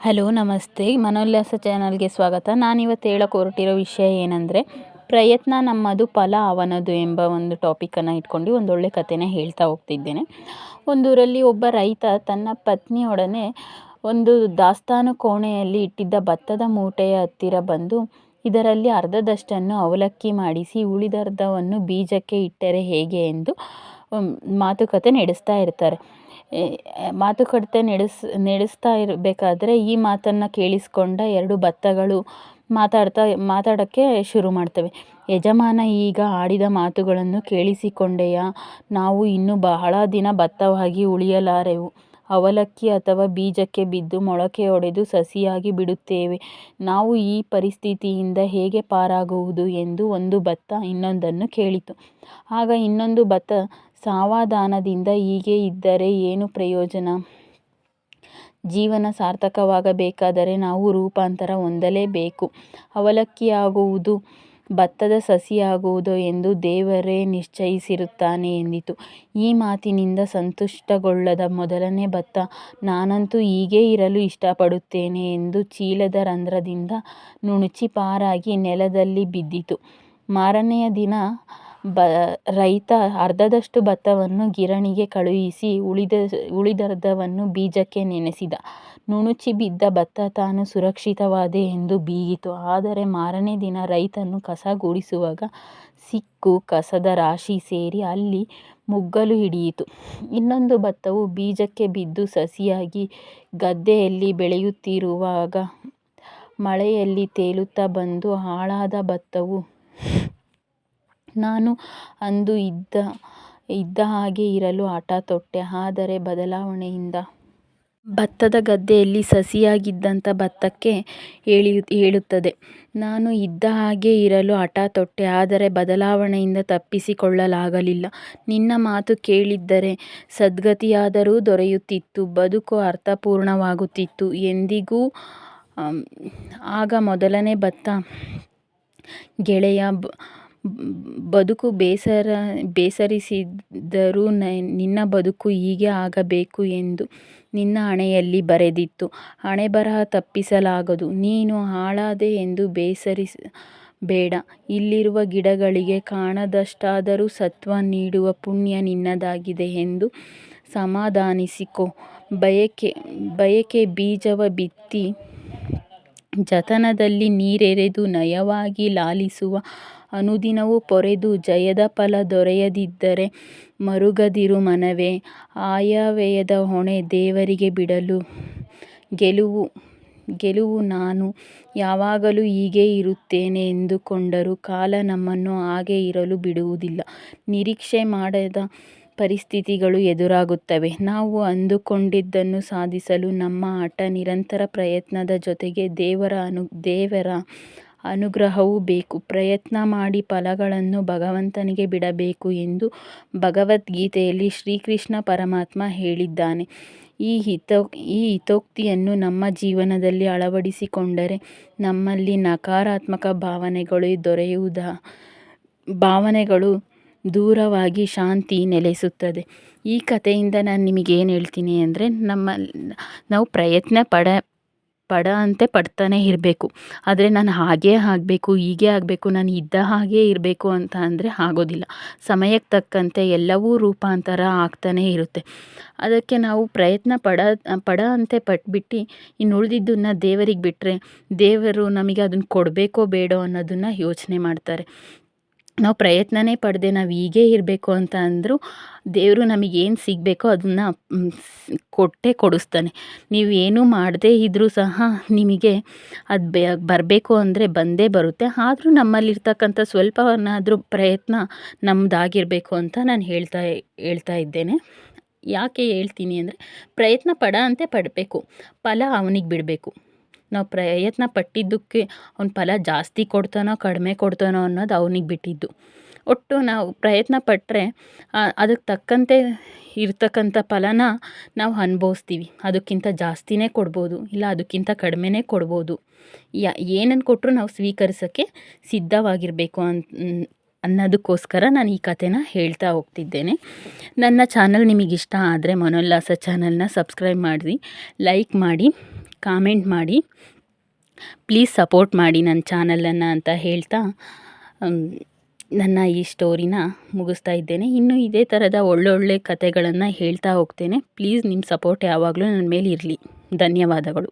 Hello, ನಮಸ್ತೆ. ಮನೋಲ್ಲಾಸ ಚಾನಲ್ಗೆ ಸ್ವಾಗತ. ನಾನಿವತ್ತು ಹೇಳಕ್ಕೆ ಹೊರಟಿರೋ ವಿಷಯ ಏನಂದರೆ, ಪ್ರಯತ್ನ ನಮ್ಮದು, ಫಲ ಅವನದು ಎಂಬ ಒಂದು ಟಾಪಿಕನ್ನು ಇಟ್ಕೊಂಡು ಒಂದೊಳ್ಳೆ ಕಥೆನ ಹೇಳ್ತಾ ಹೋಗ್ತಿದ್ದೇನೆ. ಒಂದೂರಲ್ಲಿ ಒಬ್ಬ ರೈತ ತನ್ನ ಪತ್ನಿಯೊಡನೆ ಒಂದು ದಾಸ್ತಾನು ಕೋಣೆಯಲ್ಲಿ ಇಟ್ಟಿದ್ದ ಭತ್ತದ ಮೂಟೆಯ ಹತ್ತಿರ ಬಂದು, ಇದರಲ್ಲಿ ಅರ್ಧದಷ್ಟನ್ನು ಅವಲಕ್ಕಿ ಮಾಡಿಸಿ, ಉಳಿದರ್ಧವನ್ನು ಬೀಜಕ್ಕೆ ಇಟ್ಟರೆ ಹೇಗೆ ಎಂದು ಮಾತುಕತೆ ನಡೆಸ್ತಾ ಇರ್ತಾರೆ. ಮಾತುಕತೆ ನಡೆಸ್, ನಡೆಸ್ತಾ ಇರಬೇಕಾದ್ರೆ ಈ ಮಾತನ್ನು ಕೇಳಿಸ್ಕೊಂಡ ಎರಡು ಭತ್ತಗಳು ಮಾತಾಡ್ತಾ, ಮಾತಾಡೋಕ್ಕೆ ಶುರು ಮಾಡ್ತವೆ. ಯಜಮಾನ ಈಗ ಆಡಿದ ಮಾತುಗಳನ್ನು ಕೇಳಿಸಿಕೊಂಡೆಯಾ? ನಾವು ಇನ್ನೂ ಬಹಳ ದಿನ ಭತ್ತವಾಗಿ ಉಳಿಯಲಾರೆವು. ಅವಲಕ್ಕಿ ಅಥವಾ ಬೀಜಕ್ಕೆ ಬಿದ್ದು ಮೊಳಕೆಯೊಡೆದು ಸಸಿಯಾಗಿ ಬಿಡುತ್ತೇವೆ. ನಾವು ಈ ಪರಿಸ್ಥಿತಿಯಿಂದ ಹೇಗೆ ಪಾರಾಗುವುದು ಎಂದು ಒಂದು ಭತ್ತ ಇನ್ನೊಂದನ್ನು ಕೇಳಿತು. ಆಗ ಇನ್ನೊಂದು ಭತ್ತ ಸಾವಧಾನದಿಂದ ಹೀಗೆ ಇದ್ದರೆ ಏನು ಪ್ರಯೋಜನ? ಜೀವನ ಸಾರ್ಥಕವಾಗಬೇಕಾದರೆ ನಾವು ರೂಪಾಂತರ ಹೊಂದಲೇಬೇಕು. ಅವಲಕ್ಕಿಯಾಗುವುದು, ಭತ್ತದ ಸಸಿಯಾಗುವುದು ಎಂದು ದೇವರೇ ನಿಶ್ಚಯಿಸಿರುತ್ತಾನೆ ಎಂದಿತು. ಈ ಮಾತಿನಿಂದ ಸಂತುಷ್ಟಗೊಳ್ಳದ ಮೊದಲನೇ ಭತ್ತ, ನಾನಂತೂ ಹೀಗೇ ಇರಲು ಇಷ್ಟಪಡುತ್ತೇನೆ ಎಂದು ಚೀಲದ ರಂಧ್ರದಿಂದ ನುಣುಚಿ ಪಾರಾಗಿ ನೆಲದಲ್ಲಿ ಬಿದ್ದಿತು. ಮಾರನೆಯ ದಿನ ಬ, ರೈತ ಅರ್ಧದಷ್ಟು ಭತ್ತವನ್ನು ಗಿರಣಿಗೆ ಕಳುಹಿಸಿ ಉಳಿದ, ಉಳಿದರ್ಧವನ್ನು ಬೀಜಕ್ಕೆ ನೆನೆಸಿದ. ನುಣುಚಿ ಬಿದ್ದ ಭತ್ತ ತಾನು ಸುರಕ್ಷಿತವಾದೆ ಎಂದು ಬೀಗಿತು. ಆದರೆ ಮಾರನೇ ದಿನ ರೈತನು ಕಸ ಗುಡಿಸುವಾಗ ಸಿಕ್ಕು ಕಸದ ರಾಶಿ ಸೇರಿ ಅಲ್ಲಿ ಮುಗ್ಗಲು ಹಿಡಿಯಿತು. ಇನ್ನೊಂದು ಭತ್ತವು ಬೀಜಕ್ಕೆ ಬಿದ್ದು ಸಸಿಯಾಗಿ ಗದ್ದೆಯಲ್ಲಿ ಬೆಳೆಯುತ್ತಿರುವಾಗ ಮಳೆಯಲ್ಲಿ ತೇಲುತ್ತಾ ಬಂದು ಹಾಳಾದ ಭತ್ತವು ನಾನು ಅಂದು ಇದ್ದ ಇದ್ದ ಹಾಗೆ ಇರಲು ಹಠ ತೊಟ್ಟೆ. ಆದರೆ ಬದಲಾವಣೆಯಿಂದ ಭತ್ತದ ಗದ್ದೆಯಲ್ಲಿ ಸಸಿಯಾಗಿದ್ದಂಥ ಭತ್ತಕ್ಕೆ ಹೇಳಿ, ಹೇಳುತ್ತದೆ. ನಾನು ಇದ್ದ ಹಾಗೆ ಇರಲು ಹಠ ತೊಟ್ಟೆ, ಆದರೆ ಬದಲಾವಣೆಯಿಂದ ತಪ್ಪಿಸಿಕೊಳ್ಳಲಾಗಲಿಲ್ಲ. ನಿನ್ನ ಮಾತು ಕೇಳಿದ್ದರೆ ಸದ್ಗತಿಯಾದರೂ ದೊರೆಯುತ್ತಿತ್ತು, ಬದುಕು ಅರ್ಥಪೂರ್ಣವಾಗುತ್ತಿತ್ತು. ಎಂದಿಗೂ ಆಗ ಮೊದಲನೇ ಭತ್ತ ಗೆಳೆಯ ಬದುಕು ಬೇಸರ ಬೇಸರಿಸಿದ್ದರೂ ನಿನ್ನ ಬದುಕು ಹೀಗೆ ಆಗಬೇಕು ಎಂದು ನಿನ್ನ ಹಣೆಯಲ್ಲಿ ಬರೆದಿತ್ತು. ಹಣೆಬರಹ ತಪ್ಪಿಸಲಾಗದು. ನೀನು ಹಾಳಾದೆ ಎಂದು ಬೇಸರಿಸಬೇಡ ಇಲ್ಲಿರುವ ಗಿಡಗಳಿಗೆ ಕಾಣದಷ್ಟಾದರೂ ಸತ್ವ ನೀಡುವ ಪುಣ್ಯ ನಿನ್ನದಾಗಿದೆ ಎಂದು ಸಮಾಧಾನಿಸಿಕೊ. ಬಯಕೆ ಬಯಕೆ ಬೀಜವ ಬಿತ್ತಿ ಜತನದಲ್ಲಿ ನೀರೆರೆದು ನಯವಾಗಿ ಲಾಲಿಸುವ ಅನುದಿನವೂ ಪೊರೆದು ಜಯದ ಫಲ ದೊರೆಯದಿದ್ದರೆ ಮರುಗದಿರು ಮನವೇ. ಆಯವ್ಯಯದ ಹೊಣೆ ದೇವರಿಗೆ ಬಿಡಲು ಗೆಲುವು ಗೆಲುವು ನಾನು ಯಾವಾಗಲೂ ಹೀಗೆ ಇರುತ್ತೇನೆ ಎಂದುಕೊಂಡರೂ ಕಾಲ ನಮ್ಮನ್ನು ಹಾಗೆ ಇರಲು ಬಿಡುವುದಿಲ್ಲ. ನಿರೀಕ್ಷೆ ಮಾಡದ ಪರಿಸ್ಥಿತಿಗಳು ಎದುರಾಗುತ್ತವೆ. ನಾವು ಅಂದುಕೊಂಡಿದ್ದನ್ನು ಸಾಧಿಸಲು ನಮ್ಮ ಹಠ ನಿರಂತರ ಪ್ರಯತ್ನದ ಜೊತೆಗೆ ದೇವರ ಅನು, ದೇವರ ಅನುಗ್ರಹವೂ ಬೇಕು. ಪ್ರಯತ್ನ ಮಾಡಿ ಫಲಗಳನ್ನು ಭಗವಂತನಿಗೆ ಬಿಡಬೇಕು ಎಂದು ಭಗವದ್ಗೀತೆಯಲ್ಲಿ ಶ್ರೀಕೃಷ್ಣ ಪರಮಾತ್ಮ ಹೇಳಿದ್ದಾನೆ. ಈ ಹಿತ, ಈ ಹಿತೋಕ್ತಿಯನ್ನು ನಮ್ಮ ಜೀವನದಲ್ಲಿ ಅಳವಡಿಸಿಕೊಂಡರೆ ನಮ್ಮಲ್ಲಿ ನಕಾರಾತ್ಮಕ ಭಾವನೆಗಳು ದೊರೆಯುವುದ, ಭಾವನೆಗಳು ದೂರವಾಗಿ ಶಾಂತಿ ನೆಲೆಸುತ್ತದೆ. ಈ ಕಥೆಯಿಂದ ನಾನು ನಿಮಗೆ ಏನು ಹೇಳ್ತೀನಿ ಅಂದರೆ, ನಮ್ಮ ನಾವು ಪ್ರಯತ್ನ ಪಡ ಪಡ ಅಂತೆ ಪಡ್ತಾನೆ ಇರಬೇಕು. ಆದರೆ ನಾನು ಹಾಗೇ ಆಗಬೇಕು, ಹೀಗೆ ಆಗಬೇಕು, ನಾನು ಇದ್ದ ಹಾಗೆ ಇರಬೇಕು ಅಂತ ಅಂದರೆ ಆಗೋದಿಲ್ಲ. ಸಮಯಕ್ಕೆ ತಕ್ಕಂತೆ ಎಲ್ಲವೂ ರೂಪಾಂತರ ಆಗ್ತಾನೇ ಇರುತ್ತೆ. ಅದಕ್ಕೆ ನಾವು ಪ್ರಯತ್ನ ಪಡ ಪಡ ಅಂತೆ ಪಟ್ಬಿಟ್ಟು ಇನ್ನು ಉಳಿದಿದ್ದನ್ನು ದೇವರಿಗೆ ಬಿಟ್ಟರೆ ದೇವರು ನಮಗೆ ಅದನ್ನು ಕೊಡಬೇಕೋ ಬೇಡೋ ಅನ್ನೋದನ್ನು ಯೋಚನೆ ಮಾಡ್ತಾರೆ. ನಾವು ಪ್ರಯತ್ನನೇ ಪಡೆದೆ ನಾವು ಹೀಗೇ ಇರಬೇಕು ಅಂತ ಅಂದರೂ ದೇವರು ನಮಗೇನು ಸಿಗಬೇಕೋ ಅದನ್ನು ಕೊಟ್ಟೇ ಕೊಡಿಸ್ತಾನೆ. ನೀವು ಏನೂ ಮಾಡದೇ ಇದ್ದರೂ ಸಹ ನಿಮಗೆ ಅದು ಬೆ, ಬರಬೇಕು ಅಂದರೆ ಬಂದೇ ಬರುತ್ತೆ. ಆದರೂ ನಮ್ಮಲ್ಲಿರ್ತಕ್ಕಂಥ ಸ್ವಲ್ಪವನ್ನಾದರೂ ಪ್ರಯತ್ನ ನಮ್ಮದಾಗಿರಬೇಕು ಅಂತ ನಾನು ಹೇಳ್ತಾ ಹೇಳ್ತಾ ಇದ್ದೇನೆ. ಯಾಕೆ ಹೇಳ್ತೀನಿ ಅಂದರೆ ಪ್ರಯತ್ನ ಪಡ ಅಂತೆ ಪಡಬೇಕು. ಫಲ ಅವನಿಗೆ ಬಿಡಬೇಕು. ನಾವು ಪ್ರಯತ್ನ ಪಟ್ಟಿದ್ದಕ್ಕೆ ಅವ್ನು ಫಲ ಜಾಸ್ತಿ ಕೊಡ್ತಾನೋ, ಕಡಿಮೆ ಕೊಡ್ತಾನೋ ಅನ್ನೋದು ಅವ್ನಿಗೆ ಬಿಟ್ಟಿದ್ದು. ಒಟ್ಟು ನಾವು ಪ್ರಯತ್ನ ಪಟ್ಟರೆ ಅದಕ್ಕೆ ತಕ್ಕಂತೆ ಇರ್ತಕ್ಕಂಥ ಫಲನ ನಾವು ಅನ್ಭವಿಸ್ತೀವಿ. ಅದಕ್ಕಿಂತ ಜಾಸ್ತಿನೇ ಕೊಡ್ಬೋದು, ಇಲ್ಲ ಅದಕ್ಕಿಂತ ಕಡಿಮೆನೇ ಕೊಡ್ಬೋದು. ಯಾ ಏನನ್ನು ಕೊಟ್ಟರು ನಾವು ಸ್ವೀಕರಿಸೋಕ್ಕೆ ಸಿದ್ಧವಾಗಿರಬೇಕು ಅಂತ ಅನ್ನೋದಕ್ಕೋಸ್ಕರ ನಾನು ಈ ಕಥೆನ ಹೇಳ್ತಾ ಹೋಗ್ತಿದ್ದೇನೆ. ನನ್ನ ಚಾನಲ್ ನಿಮಗಿಷ್ಟ ಆದರೆ ಮನೋಲ್ಲಾಸ ಚಾನಲ್ನ ಸಬ್ಸ್ಕ್ರೈಬ್ ಮಾಡಿ ಲೈಕ್ ಮಾಡಿ. ಕಾಮೆಂಟ್ ಮಾಡಿ. ಪ್ಲೀಸ್ ಸಪೋರ್ಟ್ ಮಾಡಿ ನನ್ನ ಚಾನಲನ್ನು ಅಂತ ಹೇಳ್ತಾ ನನ್ನ ಈ ಸ್ಟೋರಿನ ಮುಗಿಸ್ತಾ ಇದ್ದೇನೆ. ಇನ್ನೂ ಇದೇ ಥರದ ಒಳ್ಳೊಳ್ಳೆ ಕಥೆಗಳನ್ನು ಹೇಳ್ತಾ ಹೋಗ್ತೇನೆ. ಪ್ಲೀಸ್ ನಿಮ್ಮ ಸಪೋರ್ಟ್ ಯಾವಾಗಲೂ ನನ್ನ ಮೇಲೆ ಇರಲಿ. ಧನ್ಯವಾದಗಳು.